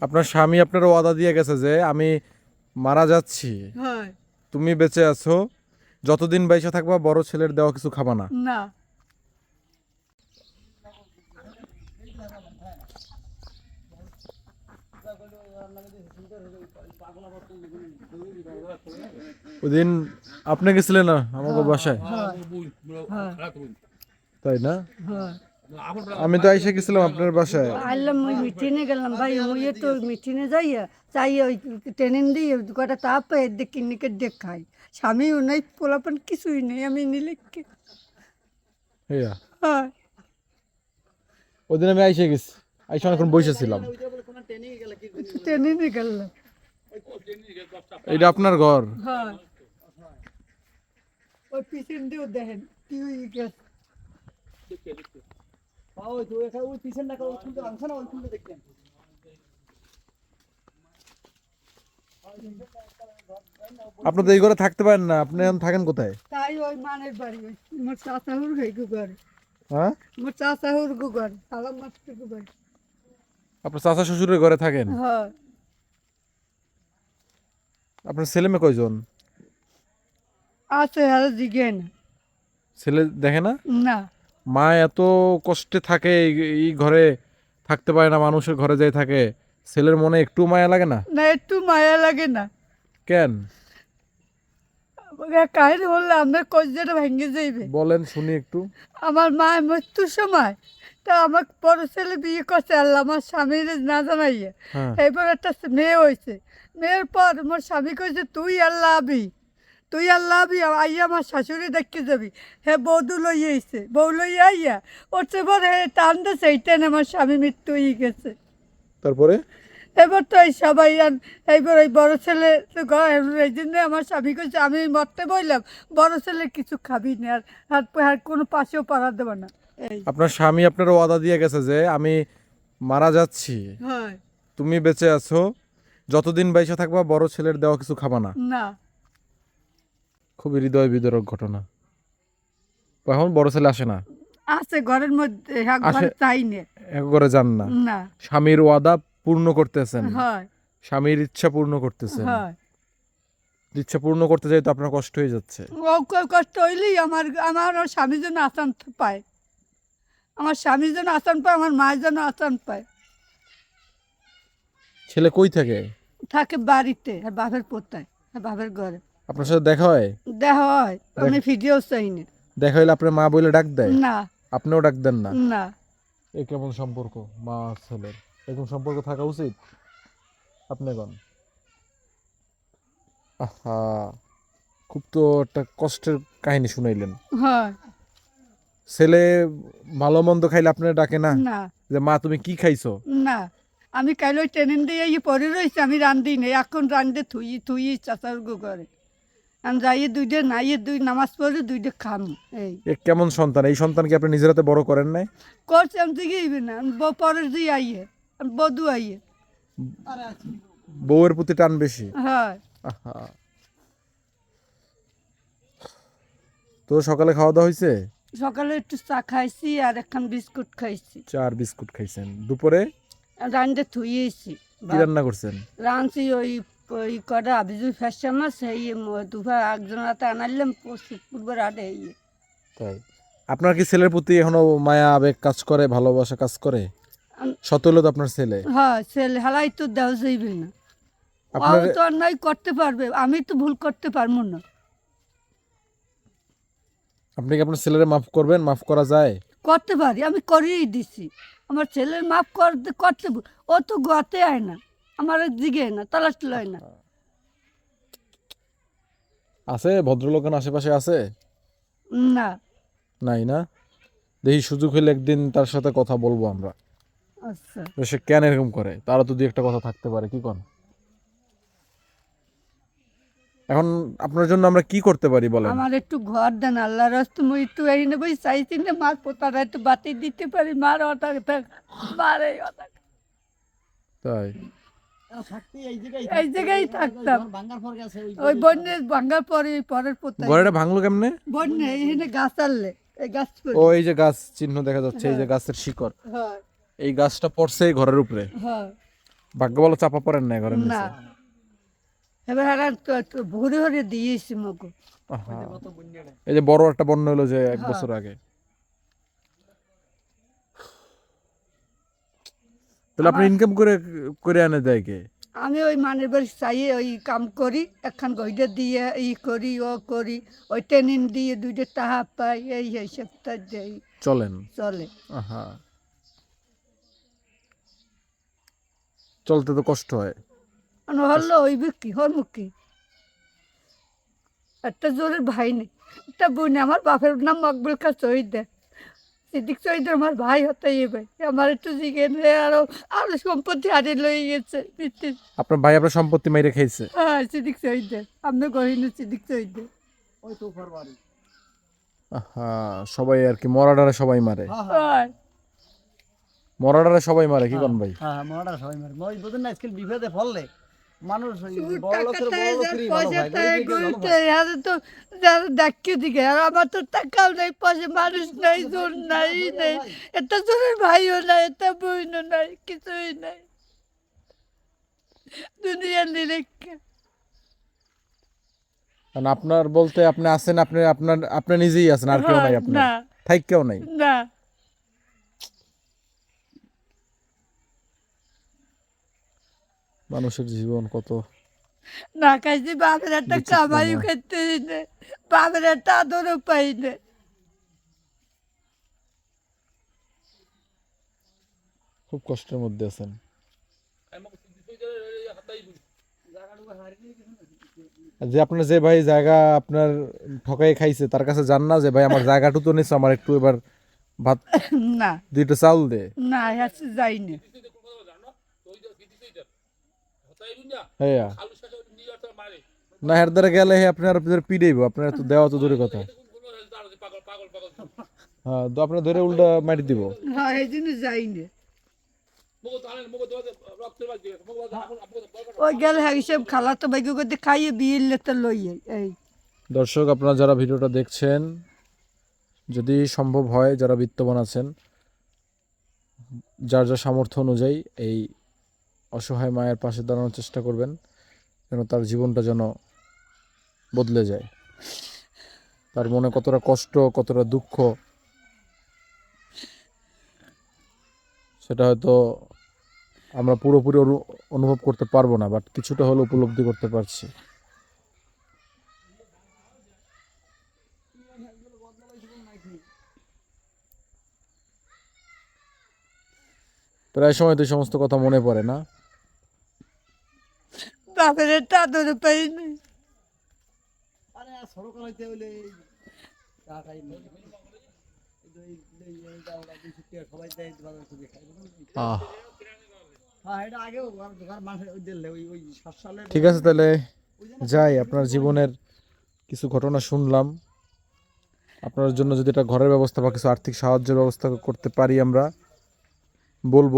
আপনার স্বামী আপনার ওয়াদা দিয়ে গেছে যে আমি মারা যাচ্ছি। তুমি বেঁচে আছো। যতদিন বেঁচে থাকবা বড় ছেলের দেওয়া কিছু খাবা না। না। ওদিন আপনি গেছিলেন না আমাকে বাসায়? তাই না? হয়। আমি তো আইসা গেছিলাম আপনার বাসায়। আইলাম ওই মিটিনে গেলাম ভাই ওই তো মিটিনে যাইয়া চাই ওই ট্রেনিং দিয়ে কটা তাপ পাই দেখ কিনিকে খাই স্বামীও নাই পোলাপান কিছুই নেই আমি নিলে কি- হেয়া। হয় ওদিন আমি আইসা গেছি আইসা অনেকক্ষণ বসেছিলাম ট্রেনিংয়ে গেলাম। এটা আপনার ঘর। হয়। ওই পিছন দিয়েও দেখেন কি হয়ে গেছে। তো এই ঘরে থাকতে পারেন না আপনি এখন থাকেন কোথায়? তাই ওই মানের বাড়ি ওই মোর চাচাহুর গুগর হ্যাঁ? মোর চাচাহুর গুগর সালাম মাস্টার গুগর আপনার চাচা শ্বশুরের ঘরে থাকেন? হয়। আপনার ছেলে মেয়ে কয়জন? আছে আর জিগে না। ছেলে দেখে না? না। মা এত কষ্টে থাকে এই- ঘরে থাকতে পারে না মানুষের ঘরে যাই থাকে ছেলের মনে একটু মায়া লাগে না? না একটু মায়া লাগে না। কেন? কাহিনী বললে আমার কজ্জাটা ভেঙে যাইবে। বলেন শুনি একটু। আমার মা মৃত্যুর সময় তা আমার বড় ছেলে বিয়ে করছে আল্লাহ আমার স্বামীর না জানাইয়ে হ্যাঁ। এবার একটা মেয়ে হয়েছে মেয়ের পর আমার স্বামী কইছে তুই আল্লাহ আবি তুই আল্লাহ আইয়া আমার শাশুড়ি দেখতে যাবি। হে বৌদু লই আইছে বউ লই আইয়া ওর এবার হে টান দিছে এই টানে আমার স্বামী মৃত্যু হয়ে গেছে। তারপরে? এবার তো এই সবাই আন এইবার ওই বড় ছেলে এই জন্য আমার স্বামী কইছে আমি মরতে বললাম বড় ছেলে কিছু খাবি না আর আর আর কোনো পাশেও পাড়া দেবে না। আপনার স্বামী আপনার ওয়াদা দিয়ে গেছে যে আমি মারা যাচ্ছি। তুমি বেঁচে আছো যতদিন বেঁচে থাকবা বড় ছেলের দেওয়া কিছু খাবা না। না। খুবই হৃদয় বিদরক ঘটনা। এখন বড় ছেলে আসে না? আছে ঘরের মধ্যে হ্যাঁ ঘরে চাই এক ঘরে যান না? না। স্বামীর ওয়াদা পূর্ণ করতেছেন। হয়। স্বামীর ইচ্ছা পূর্ণ করতেছেন। হয়। ইচ্ছা পূর্ণ করতে যাই তো আপনার কষ্ট হয়ে যাচ্ছে। কষ্ট হইলেই আমার আমার ওর স্বামী যেন আসান পায়। আমার স্বামী যেন আসান পায় আমার মায়ের যেন আসান পায়। ছেলে কই থাকে? থাকে বাড়িতে আর বাপের পোতায় আর বাপের ঘরে। আপনার সাথে দেখা হয়? দেহ হয়। আমি ভিডিও চাই না দেখা হইলে আপনার মা বলে ডাক দেয়? না। আপনিও ডাক দেন না? না। এ কেমন সম্পর্ক মা আর ছেলের? এরকম সম্পর্ক থাকা উচিত? আপনি গন আহা খুব তো একটা কষ্টের কাহিনী শুনাইলেন। হ্যাঁ। ছেলে ভালো মন্দ খাইলে আপনার ডাকে না? না। যে মা তুমি কি খাইছো? না। আমি কাইলে ট্রেনিং দিয়ে পরে রয়েছি আমি রান্ধি নেই এখন রান্ধে থুই থুই চাচার গো করে আমি যাইয়ে দুইটা নাইয়ে দুই নামাজ পড়ে দুইটা খাম এই। এ কেমন সন্তান? এই সন্তান কি আপনি নিজের হাতে বড় করেন নাই? করছে আমি দিকে না আমি ব- পরের দিয়ে আইয়ে আমি বধু আইয়ে। বউয়ের প্রতি টান বেশি? হয়। আহা। তো সকালে খাওয়া দাওয়া হয়েছে সকালে একটু চা খাইছি আর একখান বিস্কুট খাইছি। চার বিস্কুট খাইছেন। দুপুরে? রান্ধে থুইয়েছি কি রান্না করছেন? রাঁধছি ওই ওই কটা ফ্যাশন দুপুর একজন রাতে আনাইলাম শুক্রবার আটে এই তাই? আপনার কি ছেলের প্রতি এখনও মায়া আবেগ কাজ করে ভালোবাসা কাজ করে? আম- তো আপনার ছেলে। হ্যাঁ ছেলে হালাই তো দেওয়া যাইবে না। আপনার তো নয় করতে পারবে। আমি তো ভুল করতে পারব না। আপনি কি আপনার ছেলের মাফ করবেন? মাফ করা যায়? করতে পারি আমি করিয়ে দিছি। আমার ছেলের মাফ করতে করতে ও তো গতে আয় না। আমার দিকে না তলাশ লয় না। আছে? ভদ্রলোকের আশেপাশে আছে? না। নাই না? দেখি সুযোগ হলে একদিন তার সাথে কথা বলব আমরা। আচ্ছা। সে কেন এরকম করে? তারও তো দু একটা কথা থাকতে পারে কি কোন? এখন আপনার জন্য আমরা কি করতে পারি বলেন? আমার একটু ঘর দেন আল্লাহ রাস্তা মুই একটু এই নেবই চাইছি না মার পোতারা একটু বাতি দিতে পারি মার অটা মারে অটা তাই? এই জায়গায় থাকতাম। ওই বন্যে ভাঙ্গার পরে পরের ঘরেটা ভাঙলো কেমনে? বন্যে এখানে গাছ আনলে এই গাছ ও এই যে গাছ চিহ্ন দেখা যাচ্ছে এই যে গাছের শিকড়। এই গাছটা পড়ছে এই ঘরের উপরে। হয়। ভাগ্য বলো চাপা পড়েন না ঘরের না। নিচে? এবার আর ভরে ভরে দিয়েছি মগো। এই যে বড় একটা বন্যা হলো যে এক হ্যাঁ। বছর আগে। তাহলে আপনি ইনকাম করে করে আনে দেয় কে? আমি ওই মানের বাড়ি চাইয়ে ওই কাম করি একখান গইডা দিয়ে ই করি ও করি ওই ট্রেনিং দিয়ে দুইটা টাকা পাই এই হিসেব দেই। চলেন। চলে। আহা। চলতে তো কষ্ট হয়। হলো ওই বিক্রি হর মুখী একটা জোরের ভাই নেই একটা বোন। আমার বাপের নাম মকবুল খা চহিদা সিদ্দিক আমার ভাই ভাই আমার একটু জিগে আরও আরও সম্পত্তি লয়ে গেছে আপনার ভাই আপনার সম্পত্তি মাইরে খাইছে? হ্যাঁ সিদ্দিক আমি গহিনী সিদ্দিক চহিদা আহা সবাই আর কি মরাডারে সবাই মারে। হয় মরাডারে সবাই মারে কি কোন ভাই? হ্যাঁ মরাটা সবাই মারে। মই বুঝেন না আজকাল বিপদে পড়লে মানুষ ডাকিয়ে দিকে আর আমার তো টাকাও নেই পাশে মানুষ নাই জোর নাই নেই জোরের ভাইও নাই নাই কিছুই নাই। দুনিয়ার নিরীক্ষা। কারণ আপনার বলতে আপনি আছেন আপনি আপনার আপনি নিজেই আছেন আর কেউ নাই হ্যাঁ, আপনার। না। থাইক কেউ নাই। না। মানুষের জীবন কত না খাইছি বাপের একটা বিচিত্র কামাইও ময়। খেতে না বাপের একটা আদরও পাই না খুব কষ্টের মধ্যে আছেন। যে আপনার যে ভাই জায়গা আপনার ঠকাই খাইছে তার কাছে জান না যে ভাই আমার জায়গাটু তো নিচ্ছে আমার একটু এবার ভাত না। দুইটা চাউল দে। না যাই না না হের দ্বারা গেলে আপনার আপনার পিড়েইব আপনার তো দেওয়া তো দূরের কথা। হ্যাঁ তো আপনার ধরে উল্টা মারি দিব। হ্যাঁ এই জন্য যাই না ওই গেলে হ্যাঁ হিসেব খালা তো বাইকে করতে খাইয়ে বিয়ে এই। দর্শক আপনারা যারা ভিডিওটা দেখছেন যদি সম্ভব হয় যারা বিত্তবান আছেন যার যা সামর্থ্য অনুযায়ী এই অসহায় মায়ের পাশে দাঁড়ানোর চেষ্টা করবেন, যেন তার জীবনটা যেন বদলে যায়। তার মনে কতটা কষ্ট, কতটা দুঃখ, সেটা হয়তো আমরা পুরোপুরি অনু- অনুভব করতে পারব না, বাট কিছুটা হলেও উপলব্ধি করতে পারছি। প্রায় সময় তো সমস্ত কথা মনে পড়ে না। বাপের হ্যাঁ, ঠিক আছে তাহলে যাই আপনার জীবনের কিছু ঘটনা শুনলাম। আপনার জন্য যদি এটা ঘরের ব্যবস্থা বা কিছু আর্থিক সাহায্যের ব্যবস্থা করতে পারি আমরা বলব।